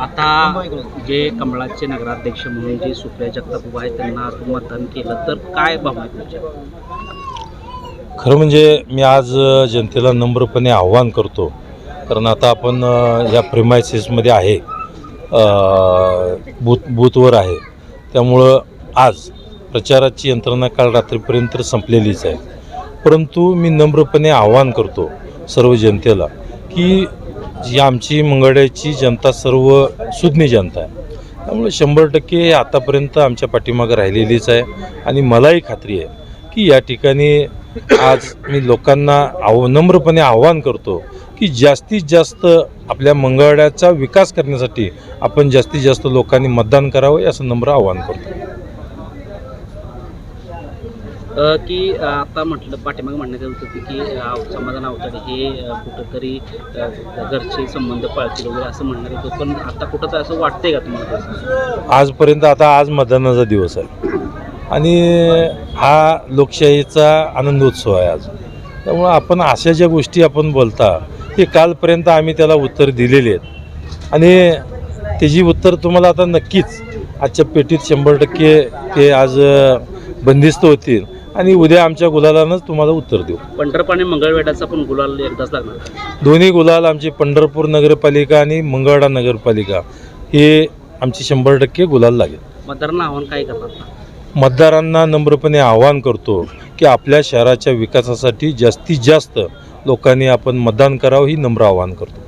आता जे कमळाचे नगराध्यक्ष म्हणून जे सुप्रिया जगताप उभा आहे त्यांना तुम्ही मतदान केलं तर काय भावना आहे तुमच्या? खरं म्हणजे मी आज जनतेला नम्रपणे आव्हान करतो. कारण आता आपण या प्रिमायसिसमध्ये आहे बूथ बूथवर आहे. त्यामुळं आज प्रचाराची यंत्रणा काल रात्रीपर्यंत संपलेलीच आहे. परंतु मी नम्रपणे आव्हान करतो सर्व जनतेला की जी आमची मंगळ्याची जनता सर्व सुज्ञ जनता आहे. त्यामुळे शंभर टक्के हे आतापर्यंत आमच्या पाठीमागं राहिलेलीच आहे. आणि मलाही खात्री आहे की या ठिकाणी आज मी लोकांना आव नम्रपणे आव्हान करतो की जास्तीत जास्त आपल्या मंगळ्याचा विकास करण्यासाठी आपण जास्तीत जास्त लोकांनी मतदान करावं असं नम्र आव्हान करतो. की आता म्हटलं पाठीमागे म्हणण्यात येत होतं की समाधान अवताडे हे कुठंतरी घरचे संबंध पाळतील वगैरे असं म्हणण्यात होतं. पण आता कुठं तर असं वाटतंय का तुम्हाला आजपर्यंत आता आज मतदानाचा दिवस आहे. आणि हा लोकशाहीचा आनंदोत्सव आहे आज. त्यामुळं आपण अशा ज्या गोष्टी आपण बोलता की कालपर्यंत आम्ही त्याला उत्तर दिलेली आहेत. आणि त्याची उत्तर तुम्हाला आता नक्कीच आजच्या पेटीत शंभर टक्के ते आज बंदिस्त होतील. आणि उद्या आमच्या गुलालानंच तुम्हाला उत्तर देऊ. पंढरपूर आणि मंगळवेढाचा पण गुलाल एकदाच लागणार. दोन्ही गुलाल आमची पंढरपूर नगरपालिका आणि मंगळवाडा नगरपालिका हे आमची शंभर टक्के गुलाल लागेल. मतदारांना आव्हान काय करणार मतदारांना नम्रपणे आवाहन करतो की आपल्या शहराच्या विकासासाठी जास्तीत जास्त लोकांनी आपण मतदान करावं ही नम्र आवाहन करतो.